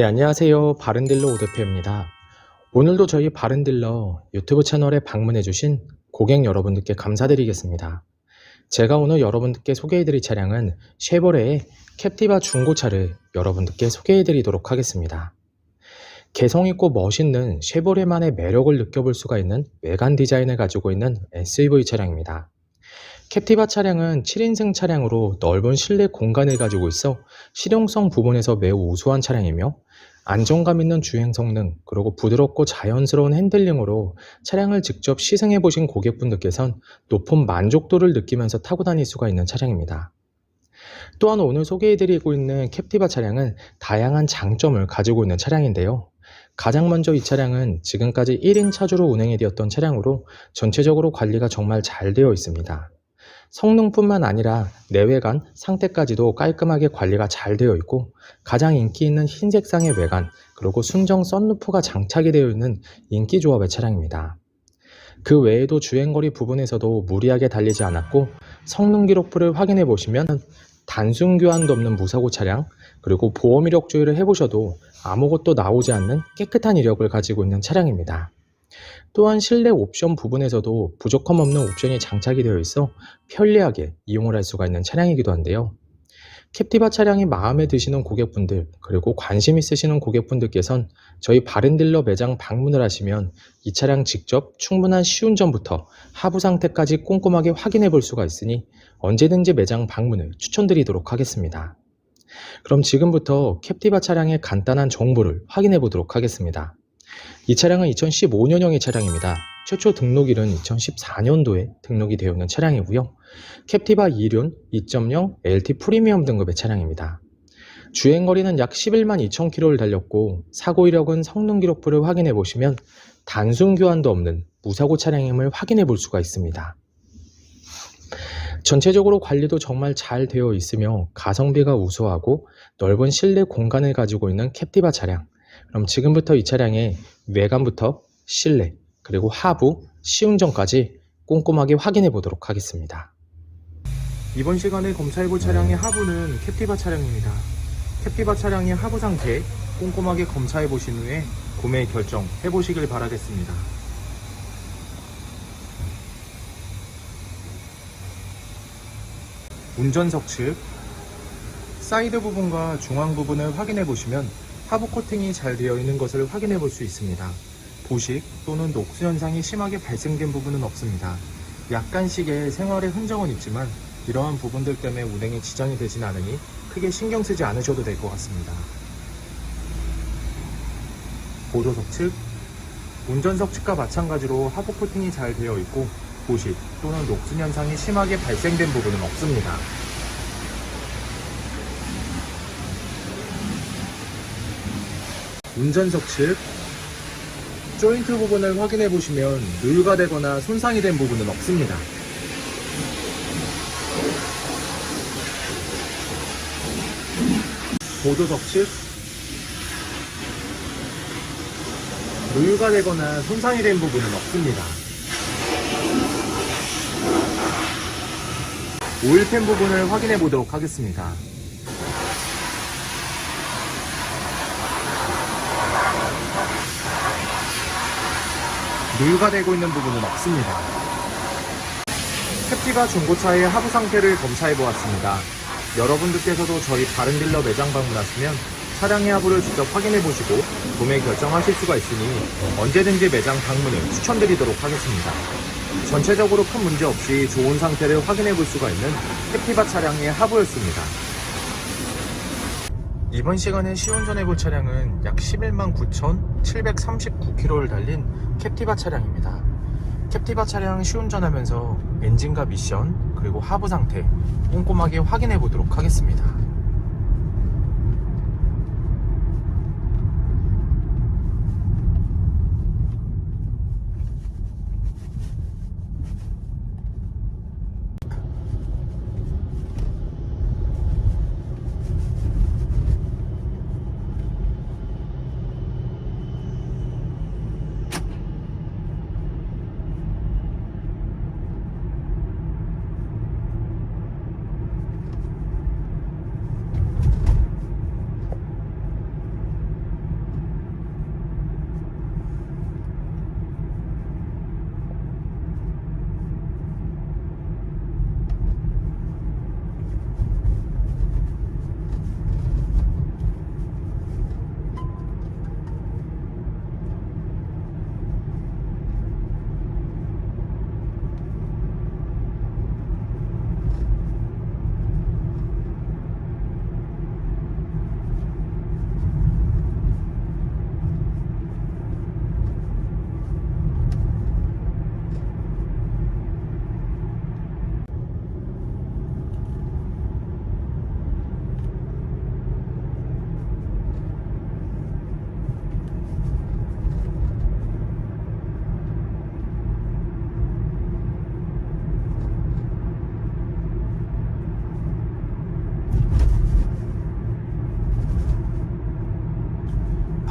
네, 안녕하세요. 바른딜러 오대표입니다. 오늘도 저희 바른딜러 유튜브 채널에 방문해주신 고객 여러분들께 감사드리겠습니다. 제가 오늘 여러분들께 소개해드릴 차량은 쉐보레의 캡티바 중고차를 여러분들께 소개해드리도록 하겠습니다. 개성있고 멋있는 쉐보레만의 매력을 느껴볼 수가 있는 외관 디자인을 가지고 있는 SUV 차량입니다. 캡티바 차량은 7인승 차량으로 넓은 실내 공간을 가지고 있어 실용성 부분에서 매우 우수한 차량이며 안정감 있는 주행 성능 그리고 부드럽고 자연스러운 핸들링으로 차량을 직접 시승해 보신 고객분들께선 높은 만족도를 느끼면서 타고 다닐 수가 있는 차량입니다. 또한 오늘 소개해 드리고 있는 캡티바 차량은 다양한 장점을 가지고 있는 차량인데요. 가장 먼저 이 차량은 지금까지 1인 차주로 운행이 되었던 차량으로 전체적으로 관리가 정말 잘 되어 있습니다. 성능뿐만 아니라 내외관 상태까지도 깔끔하게 관리가 잘 되어 있고 가장 인기 있는 흰색상의 외관 그리고 순정 썬루프가 장착이 되어 있는 인기 조합의 차량입니다. 그 외에도 주행거리 부분에서도 무리하게 달리지 않았고 성능 기록부를 확인해 보시면 단순 교환도 없는 무사고 차량 그리고 보험 이력 조회를 해보셔도 아무것도 나오지 않는 깨끗한 이력을 가지고 있는 차량입니다. 또한 실내 옵션 부분에서도 부족함 없는 옵션이 장착이 되어 있어 편리하게 이용을 할 수가 있는 차량이기도 한데요. 캡티바 차량이 마음에 드시는 고객분들 그리고 관심 있으시는 고객분들께선 저희 바른딜러 매장 방문을 하시면 이 차량 직접 충분한 시운전부터 하부 상태까지 꼼꼼하게 확인해 볼 수가 있으니 언제든지 매장 방문을 추천드리도록 하겠습니다. 그럼 지금부터 캡티바 차량의 간단한 정보를 확인해 보도록 하겠습니다. 이 차량은 2015년형의 차량입니다. 최초 등록일은 2014년도에 등록이 되어 있는 차량이고요. 캡티바 2륜 2.0 LT 프리미엄 등급의 차량입니다. 주행거리는 약 11만 2천 킬로를 달렸고 사고 이력은 성능 기록부를 확인해 보시면 단순 교환도 없는 무사고 차량임을 확인해 볼 수가 있습니다. 전체적으로 관리도 정말 잘 되어 있으며 가성비가 우수하고 넓은 실내 공간을 가지고 있는 캡티바 차량. 그럼 지금부터 이 차량의 외관부터 실내 그리고 하부 시운전까지 꼼꼼하게 확인해 보도록 하겠습니다. 이번 시간에 검사해 볼 차량의 하부는 캡티바 차량입니다. 캡티바 차량의 하부 상태 꼼꼼하게 검사해 보신 후에 구매 결정 해 보시길 바라겠습니다. 운전석 측 사이드 부분과 중앙 부분을 확인해 보시면 하부 코팅이 잘 되어 있는 것을 확인해 볼 수 있습니다. 보식 또는 녹수 현상이 심하게 발생된 부분은 없습니다. 약간씩의 생활의 흔적은 있지만 이러한 부분들 때문에 운행에 지장이 되진 않으니 크게 신경 쓰지 않으셔도 될 것 같습니다. 보조석 측 운전석 측과 마찬가지로 하부 코팅이 잘 되어 있고 보식 또는 녹슨 현상이 심하게 발생된 부분은 없습니다. 운전석 측 조인트 부분을 확인해 보시면 누유가 되거나 손상이 된 부분은 없습니다. 보조석 측 누유가 되거나 손상이 된 부분은 없습니다. 오일팬 부분을 확인해 보도록 하겠습니다. 누유가 되고 있는 부분은 없습니다. 캡티바 중고차의 하부 상태를 검사해 보았습니다. 여러분들께서도 저희 다른 딜러 매장 방문하시면 차량의 하부를 직접 확인해 보시고 구매 결정하실 수가 있으니 언제든지 매장 방문을 추천드리도록 하겠습니다. 전체적으로 큰 문제 없이 좋은 상태를 확인해 볼 수가 있는 캡티바 차량의 하부였습니다. 이번 시간에 시운전해 볼 차량은 약 11만 9,739km를 달린 캡티바 차량입니다. 캡티바 차량 시운전하면서 엔진과 미션 그리고 하부 상태 꼼꼼하게 확인해 보도록 하겠습니다.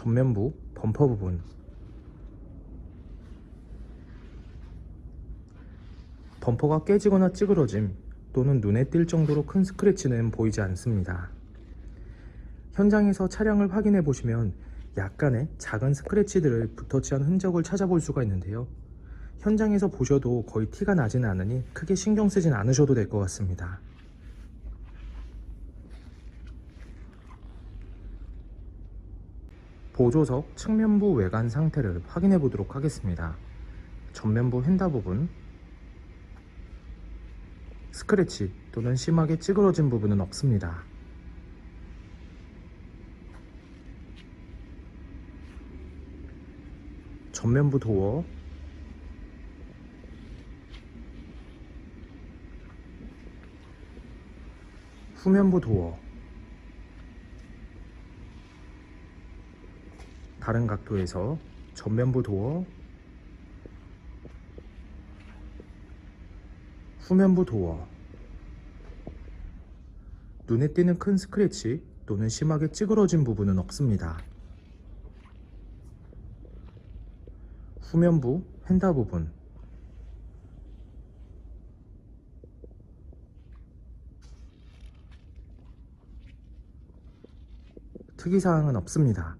전면부 범퍼 부분 범퍼가 깨지거나 찌그러짐 또는 눈에 띌 정도로 큰 스크래치는 보이지 않습니다. 현장에서 차량을 확인해 보시면 약간의 작은 스크래치들을 붙어치한 흔적을 찾아볼 수가 있는데요. 현장에서 보셔도 거의 티가 나지는 않으니 크게 신경 쓰진 않으셔도 될 것 같습니다. 보조석 측면부 외관 상태를 확인해 보도록 하겠습니다. 전면부 휀다 부분 스크래치 또는 심하게 찌그러진 부분은 없습니다. 전면부 도어 후면부 도어 다른 각도에서 전면부 도어 후면부 도어 눈에 띄는 큰 스크래치 또는 심하게 찌그러진 부분은 없습니다. 후면부 휀다 부분 특이사항은 없습니다.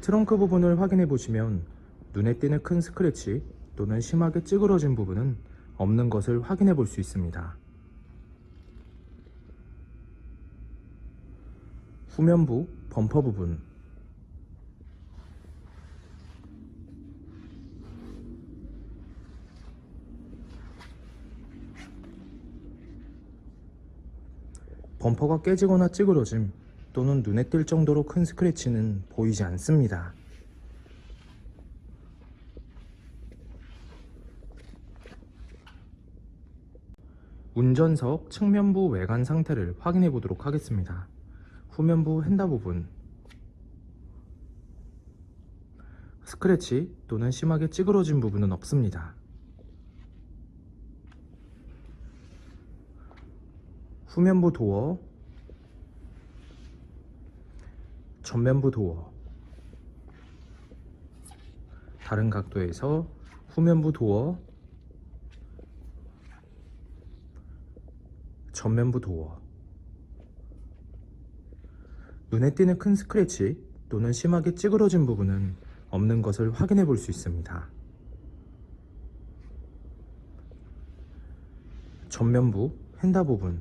트렁크 부분을 확인해 보시면 눈에 띄는 큰 스크래치 또는 심하게 찌그러진 부분은 없는 것을 확인해 볼 수 있습니다. 후면부 범퍼 부분 범퍼가 깨지거나 찌그러짐 또는 눈에 띌 정도로 큰 스크래치는 보이지 않습니다. 운전석 측면부 외관 상태를 확인해 보도록 하겠습니다. 후면부 휀다 부분 스크래치 또는 심하게 찌그러진 부분은 없습니다. 후면부 도어 전면부 도어. 다른 각도에서 후면부 도어. 전면부 도어. 눈에 띄는 큰 스크래치 또는 심하게 찌그러진 부분은 없는 것을 확인해 볼 수 있습니다. 전면부 휀다 부분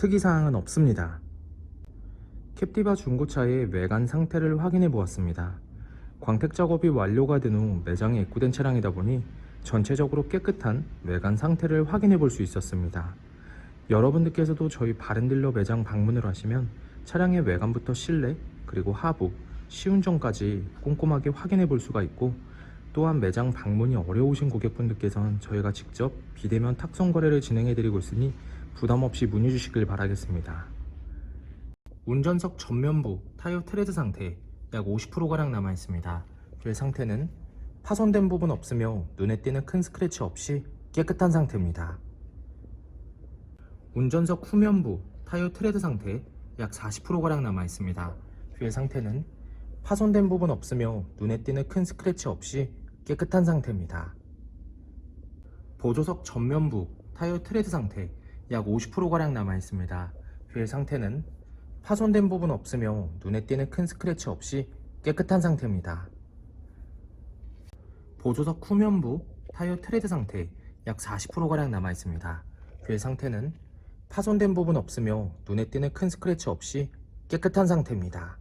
특이사항은 없습니다. 캡티바 중고차의 외관 상태를 확인해 보았습니다. 광택 작업이 완료가 된 후 매장에 입고된 차량이다 보니 전체적으로 깨끗한 외관 상태를 확인해 볼 수 있었습니다. 여러분들께서도 저희 바른딜러 매장 방문을 하시면 차량의 외관부터 실내 그리고 하부, 시운전까지 꼼꼼하게 확인해 볼 수가 있고 또한 매장 방문이 어려우신 고객분들께서는 저희가 직접 비대면 탁송 거래를 진행해 드리고 있으니 부담 없이 문의 주시길 바라겠습니다. 운전석 전면부 타이어 트레드 상태 약 50%가량 남아 있습니다. 휠 상태는 파손된 부분 없으며 눈에 띄는 큰 스크래치 없이 깨끗한 상태입니다. 운전석 후면부 타이어 트레드 상태 약 40%가량 남아 있습니다. 휠 상태는 파손된 부분 없으며 눈에 띄는 큰 스크래치 없이 깨끗한 상태입니다. 보조석 전면부 타이어 트레드 상태 약 50%가량 남아 있습니다. 휠 상태는 파손된 부분 없으며 눈에 띄는 큰 스크래치 없이 깨끗한 상태입니다. 보조석 후면부 타이어 트레드 상태 약 40%가량 남아 있습니다. 휠 상태는 파손된 부분 없으며 눈에 띄는 큰 스크래치 없이 깨끗한 상태입니다.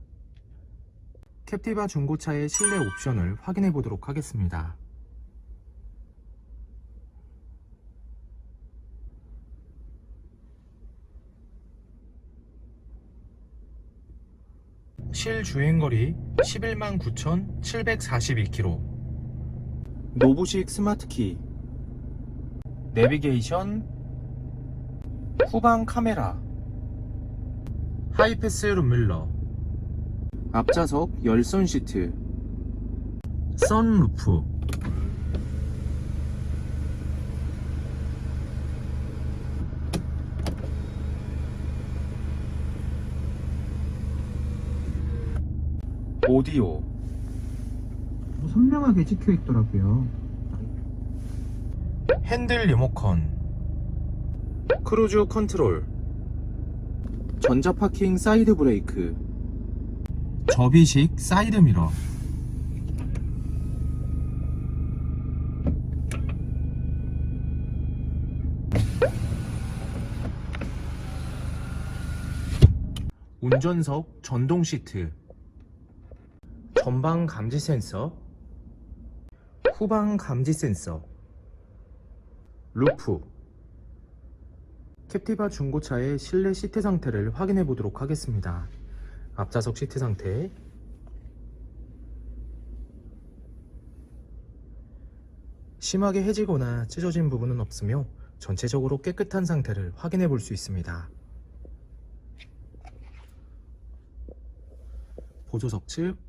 캡티바 중고차의 실내 옵션을 확인해 보도록 하겠습니다. 실주행거리 11만 9,742km 노브식 스마트키. 내비게이션 후방 카메라 하이패스 룸밀러 앞좌석 열선 시트. 선루프 오디오. 선명하게 찍혀 있더라고요. 핸들 리모컨. 크루즈 컨트롤. 전자 파킹 사이드 브레이크. 접이식 사이드 미러. 운전석 전동 시트 전방 감지 센서. 후방 감지 센서. 루프. 캡티바 중고차의 실내 시트 상태를 확인해 보도록 하겠습니다. 앞좌석 시트 상태. 심하게 해지거나 찢어진 부분은 없으며 전체적으로 깨끗한 상태를 확인해 볼 수 있습니다. 보조석 측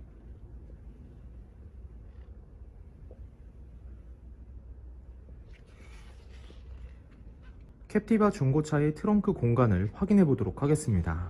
캡티바 중고차의 트렁크 공간을 확인해 보도록 하겠습니다.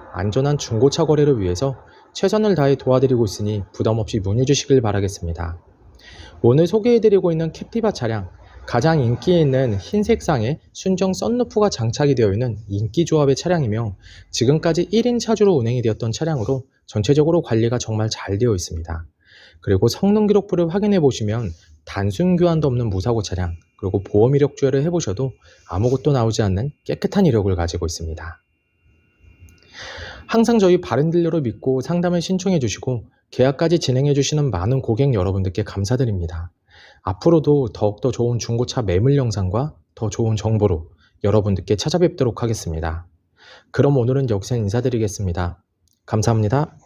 안전한 중고차 거래를 위해서 최선을 다해 도와드리고 있으니 부담 없이 문의 주시길 바라겠습니다. 오늘 소개해드리고 있는 캡티바 차량 가장 인기 있는 흰색상의 순정 썬루프가 장착이 되어 있는 인기 조합의 차량이며 지금까지 1인 차주로 운행이 되었던 차량으로 전체적으로 관리가 정말 잘 되어 있습니다. 그리고 성능 기록부를 확인해 보시면 단순 교환도 없는 무사고 차량 그리고 보험 이력 조회를 해보셔도 아무것도 나오지 않는 깨끗한 이력을 가지고 있습니다. 항상 저희 바른딜러를 믿고 상담을 신청해 주시고 계약까지 진행해 주시는 많은 고객 여러분들께 감사드립니다. 앞으로도 더욱더 좋은 중고차 매물 영상과 더 좋은 정보로 여러분들께 찾아뵙도록 하겠습니다. 그럼 오늘은 여기서 인사드리겠습니다. 감사합니다.